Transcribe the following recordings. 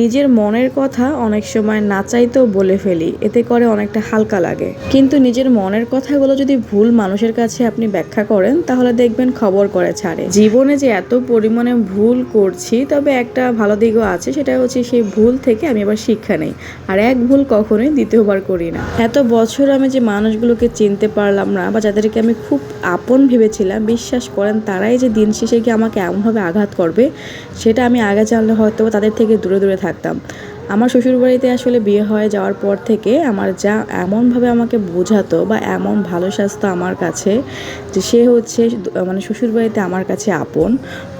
নিজের মনের কথা অনেক সময় না চাইতেও বলে ফেলি, এতে করে অনেকটা হালকা লাগে। কিন্তু নিজের মনের কথাগুলো যদি ভুল মানুষের কাছে আপনি ব্যাখ্যা করেন, তাহলে দেখবেন খবর করে ছাড়ে। জীবনে যে এত পরিমাণে ভুল করছি, তবে একটা ভালো দিকও আছে, সেটা হচ্ছে সেই ভুল থেকে আমি আবার শিক্ষা নেই। আর এক ভুল কখনোই দ্বিতীয়বার করি না। এত বছর আমি যে মানুষগুলোকে চিনতে পারলাম না, বা যাদেরকে আমি খুব আপন ভেবেছিলাম, বিশ্বাস করেন তারাই যে দিন শেষে গিয়ে আমাকে এমনভাবে আঘাত করবে, সেটা আমি আগে জানলে হয়তো তাদের থেকে দূরে দূরে থাকতাম আমার শ্বশুরবাড়িতে আসলে বিয়ে হয়ে যাওয়ার পর থেকে আমার যা এমনভাবে আমাকে বোঝাতো বা এমন ভালো স্বাস্থ্য আমার কাছে যে সে হচ্ছে মানে শ্বশুরবাড়িতে আমার কাছে আপন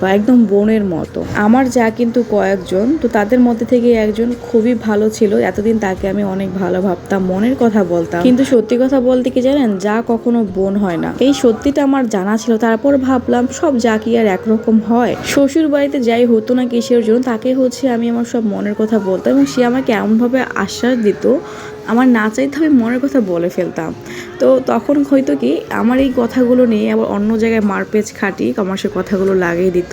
বা একদম বোনের মতো। আমার যা কিন্তু কয়েকজন, তো তাদের মধ্যে থেকে একজন খুবই ভালো ছিল। এতদিন তাকে আমি অনেক ভালো ভাবতাম, মনের কথা বলতাম। কিন্তু সত্যি কথা বলতে কি জানেন, যা কখনো বোন হয় না। এই সত্যিটা আমার জানা ছিল, তারপর ভাবলাম সব যা কি আর একরকম হয়। শ্বশুর বাড়িতে যাই হতো না কিসের জন্য, তাকে হচ্ছে আমি আমার সব মনের কথা বলতাম এবং সে আমাকে এমনভাবে আশ্বাস দিত, আমার না চাইতে আমি মনের কথা বলে ফেলতাম। তো তখন হয়তো কি আমার এই কথাগুলো নিয়ে আবার অন্য জায়গায় মারপেচ খাটি আমার সে কথাগুলো লাগিয়ে দিত।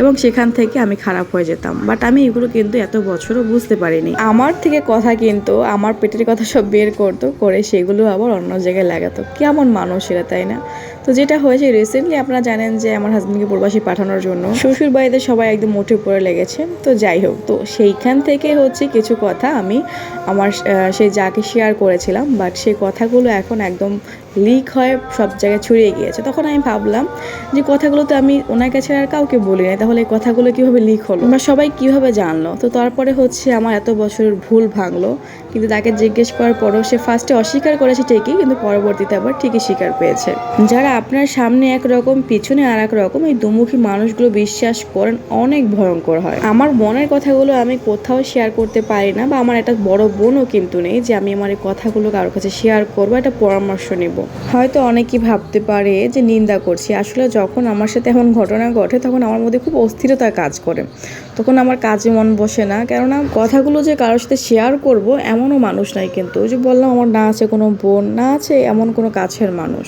এবং সেখান থেকে আমি খারাপ হয়ে যেতাম। বাট আমি এগুলো কিন্তু এত বছরও বুঝতে পারিনি। আমার থেকে কথা কিন্তু, আমার পেটের কথা সব বের করতো, করে সেগুলো আবার অন্য জায়গায় লাগাতো। কেমন মানুষ এরা, তাই না? তো যেটা হয়েছে রিসেন্টলি আপনারা জানেন যে আমার হাজব্যান্ডকে প্রবাসী পাঠানোর জন্য শ্বশুর বাড়িতে সবাই একদম মুঠে পড়ে লেগেছে। তো যাই হোক, তো সেইখান থেকে হচ্ছে কিছু কথা আমি আমার সেই যাকে শেয়ার করেছিলাম বাট সেই কথাগুলো এখন একদম লিক হয়ে, সব জায়গায় ছড়িয়ে গিয়েছে। তখন আমি ভাবলাম যে কথাগুলো তো আমি ওনার কাছে আর কাউকে বলি না তাহলে এই কথাগুলো কীভাবে লিক হলো? বা সবাই কীভাবে জানলো? তো তারপরে হচ্ছে আমার এত বছরের ভুল ভাঙলো। কিন্তু তাকে জিজ্ঞেস করার পরও সে ফার্স্টে অস্বীকার করেছে ঠিকই, কিন্তু পরবর্তীতে আবার ঠিকই স্বীকার পেয়েছে। যারা আপনার সামনে একরকম, পিছনে আর এক রকম এই দুমুখী মানুষগুলো বিশ্বাস করেন অনেক ভয়ঙ্কর হয়। আমার মনের কথাগুলো আমি কোথাও শেয়ার করতে পারি না বা আমার একটা বড় বোনও কিন্তু নেই যে আমি আমার এই কথাগুলো কারোর কাছে শেয়ার করব, একটা পরামর্শ নেব। হয়তো অনেকেই ভাবতে পারে যে নিন্দা করছি। আসলে যখন আমার সাথে এমন ঘটনা ঘটে, তখন আমার মধ্যে খুব অস্থিরতা কাজ করে। তখন আমার কাজে মন বসে না। কেননা কথাগুলো যে কারোর সাথে শেয়ার করব, এমনও মানুষ নাই কিন্তু। ওই যে বললাম, আমার না আছে কোনো বোন, না আছে এমন কোনো কাছের মানুষ।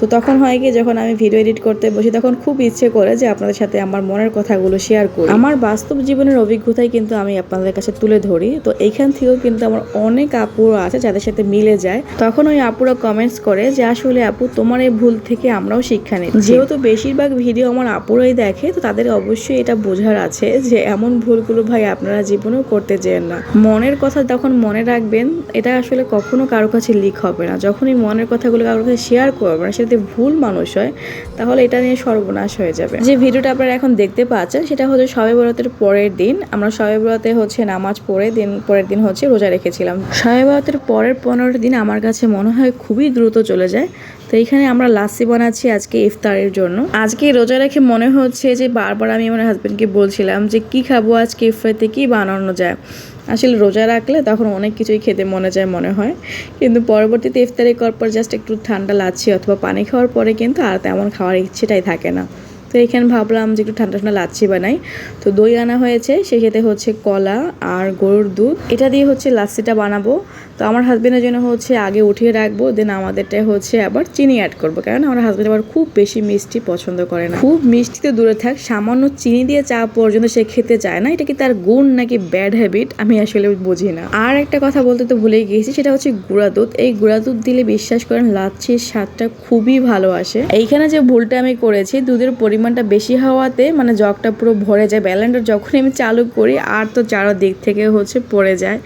তো তখন হয় কি যখন আমি ভিডিও এডিট করতে বসি তখন খুব ইচ্ছে করে যে আপনাদের সাথে আমার মনের কথাগুলো শেয়ার করি। আমার বাস্তব জীবনের অভিজ্ঞতাই কিন্তু আমি আপনাদের কাছে তুলে ধরি। তো এইখান থেকেও কিন্তু আমার অনেক আপুরা আছে যাদের সাথে মিলে যায়। তখন ওই আপুরা কমেন্টস করে যে আসলে আপু তোমার এই ভুল থেকে আমরাও শিক্ষা নিই। যেহেতু বেশিরভাগ ভিডিও আমার আপুরাই দেখে তো তাদের অবশ্যই এটা বোঝার আছে যে এমন ভুলগুলো ভাই আপনারা জীবনেও করতে যেন না। মনের কথা তখন মনে রাখবেন এটা আসলে কখনো কারও কাছে লিক হবে না। যখনই মনের কথাগুলো কারোর কাছে শেয়ার করবেন না সেটা যদি ভুল মানুষ হয়, তাহলে এটা নিয়ে সর্বনাশ হয়ে যাবে। যে ভিডিওটা আপনারা এখন দেখতে পাচ্ছেন, সেটা হচ্ছে সবে বরাতের পরের দিন। আমরা সবে বরাতে হচ্ছে নামাজ পড়ে, দিন, পরের দিন হচ্ছে রোজা রেখেছিলাম। সবে বরাতের পরের পনেরো দিন আমার কাছে মনে হয় খুবই দ্রুত চলে যায়। তো এখানে আমরা লাসি বানাচ্ছি আজকে ইফতারের জন্য। আজকে রোজা রেখে মনে হচ্ছে যে বারবার আমি আমার হাজব্যান্ডকে বলছিলাম যে কি খাব আজকে ইফতারিতে, কি বানানো যায়? আসলে রোজা রাখলে তখন অনেক কিছুই খেতে মনে যায়, মনে হয়। কিন্তু পরবর্তীতে ইফতারি করার পর জাস্ট একটু ঠান্ডা লাচ্ছি অথবা পানি খাওয়ার পরে কিন্তু আর তেমন খাওয়ার ইচ্ছেটাই থাকে না। তো এখানে ভাবলাম যে একটু ঠান্ডা ঠান্ডা লাচ্ছি বানাই। তো দই আনা হয়েছে সাথে হচ্ছে কলা আর গরুর দুধ। এটা দিয়ে হচ্ছে লাচ্ছিটা বানাবো। তো আমার হাজবেন্ডের জন্য হচ্ছে আগে উঠিয়ে রাখব দেন আমাদেরটা হচ্ছে আবার চিনি অ্যাড করব। কারণ আমার হাজবেন্ড আবার খুব বেশি মিষ্টি পছন্দ করে না। খুব মিষ্টি তো দূরে থাক, সামান্য চিনি দিয়ে চা পর্যন্ত সে খেতে চায় না। এটা কি তার গুণ নাকি ব্যাড হ্যাবিট আমি আসলে বুঝি না। আর একটা কথা বলতে তো ভুলেই গিয়েছি, সেটা হচ্ছে গুঁড়া দুধ। এই গুঁড়া দুধ দিলে বিশ্বাস করেন, লাচ্ছির স্বাদটা খুবই ভালো আসে। এইখানে যে ভুলটা আমি করেছি, দুধের পরিমাণটা বেশি হওয়াতে মানে জগটা পুরো ভরে যায়। ব্যালেন্ডার যখনই আমি চালু করি, আর তো চারোদিক থেকে হচ্ছে পড়ে যায়।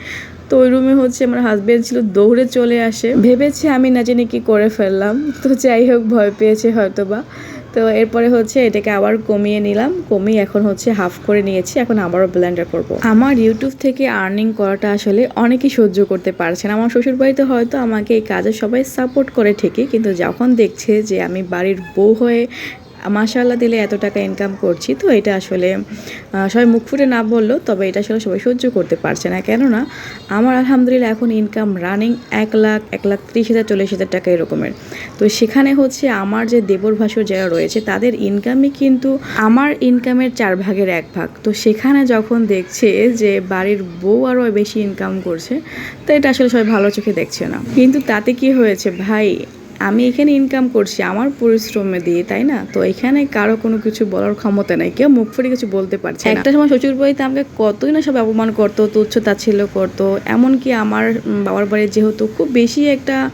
তো ওই রুমে হচ্ছে আমার হাজবেন্ড ছিল, দৌড়ে চলে আসে। ভেবেছে আমি না জানি কি করে ফেললাম। তো যাই হোক, ভয় পেয়েছে হয়তো বা তো এরপরে হচ্ছে এটাকে আবার কমিয়ে নিলাম। কমিয়ে এখন হচ্ছে হাফ করে নিয়েছি। এখন আবারও ব্লেন্ডার করব। আমার ইউটিউব থেকে আর্নিং করাটা আসলে অনেকেই সহ্য করতে পারছে না। আমার শ্বশুর বাড়িতে হয়তো আমাকে এই কাজে সবাই সাপোর্ট করে ঠিকই। কিন্তু যখন দেখছে যে আমি বাড়ির বউ হয়ে মাশাল্লাহ দিলে এত টাকা ইনকাম করছি, তো এটা আসলে সবাই মুখ ফুটে না বলল, তবে এটা আসলে সবাই সহ্য করতে পারছে না। কেননা, আমার আলহামদুলিল্লাহ এখন ইনকাম রানিং এক লাখ এক লাখ ত্রিশ হাজার, চল্লিশ হাজার টাকা এরকমের। তো সেখানে হচ্ছে আমার যে দেবর ভাসুর যারা রয়েছে, তাদের ইনকামই কিন্তু আমার ইনকামের চার ভাগের এক ভাগ। তো সেখানে যখন দেখছে যে বাড়ির বউ আরও বেশি ইনকাম করছে, তো এটা আসলে সবাই ভালো চোখে দেখছে না। কিন্তু তাতে কি হয়েছে ভাই আমি এখানে ইনকাম করছি আমার পরিশ্রমে দিয়ে তাই না? তো এখানে কারও কোনো কিছু বলার ক্ষমতা নাই কেউ মুখ ফুটে কিছু বলতে পারছে একটা সময় শ্বশুর বাড়িতে আমাকে কতই না সব অপমান করতো তুচ্ছ তাচ্ছিল্য করতো এমনকি আমার বাবার বাড়ি যেহেতু খুব বেশি একটা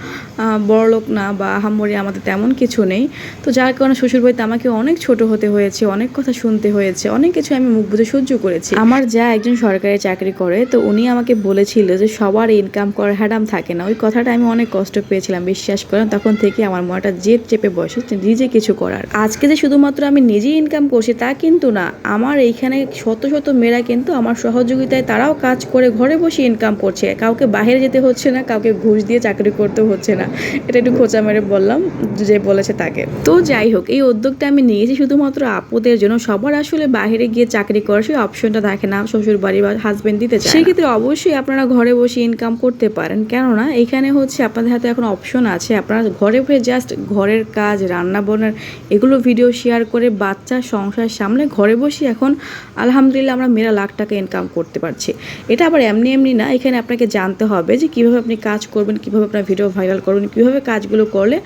বড় লোক না বা আহামরি আমাদের তেমন কিছু নেই তো যার কারণে শ্বশুর বাড়িতে আমাকে অনেক ছোট হতে হয়েছে অনেক কথা শুনতে হয়েছে অনেক কিছু আমি মুখ বুঝে সহ্য করেছি। আমার যা একজন সরকারি চাকরি করে তো উনি আমাকে বলেছিল যে সবার ইনকাম করার হ্যাডাম থাকে না ওই কথাটা আমি অনেক কষ্ট পেয়েছিলাম বিশ্বাস করেন তখন থেকে আমার মনটা জেদ চেপে বসে নিজে কিছু করার। আজকে যে শুধুমাত্র আমি নিজেই ইনকাম করছি তা কিন্তু না। আমার এইখানে শত শত মেয়েরা কিন্তু আমার সহযোগিতায় তারাও কাজ করে ঘরে বসে ইনকাম করছে। কাউকে বাইরে যেতে হচ্ছে না, কাউকে ঘুষ দিয়ে চাকরি করতে হচ্ছে না। এটা একটু খোঁচা মেরে বললাম, যে বলেছে তাকে। তো যাই হোক, এই উদ্যোগটা আমি নিয়েছি শুধুমাত্র আপুদের জন্য। সবার আসলে বাইরে গিয়ে চাকরি করার সেই অপশনটা থাকে না শ্বশুর বাড়ি বা হাজবেন্ড দিতে চায় সেই ক্ষেত্রে অবশ্যই আপনারা ঘরে বসে ইনকাম করতে পারেন। কেননা, এখানে হচ্ছে আপনাদের হাতে এখন অপশন আছে। আপনারা ঘরে বসে জাস্ট ঘরের কাজ, রান্না, বান্নার এগুলো ভিডিও শেয়ার করে বাচ্চা সংসার সামলে ঘরে বসে এখন আলহামদুলিল্লাহ আমরা মেরা লাখ টাকা ইনকাম করতে পারছি। এটা আবার এমনি এমনি না, এখানে আপনাকে জানতে হবে যে কীভাবে আপনি কাজ করবেন, কীভাবে আপনার ভিডিও ভাইরাল করবেন, কীভাবে কাজগুলো করলে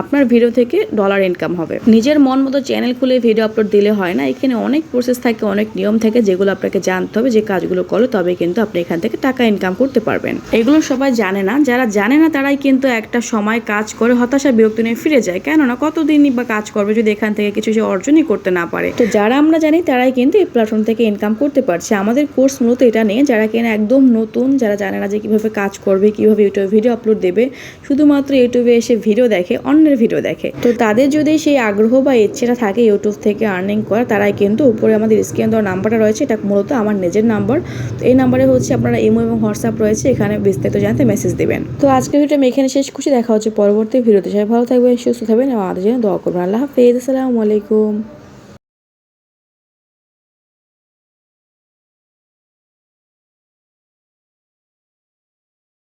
আপনার ভিডিও থেকে ডলার ইনকাম হবে। নিজের মন মতো চ্যানেল খুলে ভিডিও আপলোড দিলে হয় না, এখানে অনেক প্রসেস থাকে, অনেক নিয়ম থাকে যেগুলো আপনাকে জানতে হবে যে কাজগুলো করলে তবে কিন্তু আপনি এখান থেকে টাকা ইনকাম করতে পারবেন। এগুলো সবাই জানে না, যারা জানে না তারাই কিন্তু একটা সময় কাজ করে হতাশা, বিরক্তি নিয়ে ফিরে যায়। কেননা কতদিনই বা কাজ করবে যদি এখান থেকে কিছু সে অর্জনই করতে না পারে। তো যারা আমরা জানি তারাই কিন্তু এই প্ল্যাটফর্ম থেকে ইনকাম করতে পারছে। আমাদের কোর্স মূলত এটা নিয়ে, যারা কিনা একদম নতুন, যারা জানে না যে কীভাবে কাজ করবে, কীভাবে ইউটিউবে ভিডিও আপলোড দেবে, শুধুমাত্র ইউটিউবে এসে ভিডিও দেখে, অন্যের ভিডিও দেখে। তো তাদের যদি সেই আগ্রহ বা ইচ্ছেটা থাকে ইউটিউব থেকে আর্নিং করা তারাই কিন্তু উপরে আমাদের স্ক্রিন দেওয়ার নাম্বারটা রয়েছে। এটা মূলত আমার নিজের নাম্বার তো এই নাম্বারে হচ্ছে আপনারা ইমো এবং হোয়াটসঅ্যাপ রয়েছে। এখানে বিস্তারিত জানতে মেসেজ দেবেন। তো আজকে ভিডিও আমি এখানে শেষ খুশি দেখা হচ্ছে পরবর্তী ভিডিওতে সবাই ভালো থাকবেন, সুস্থ থাকবেন এবং আমাদের জন্য দোয়া করবেন। আল্লাহ হাফেজ, আসসালামু আলাইকুম।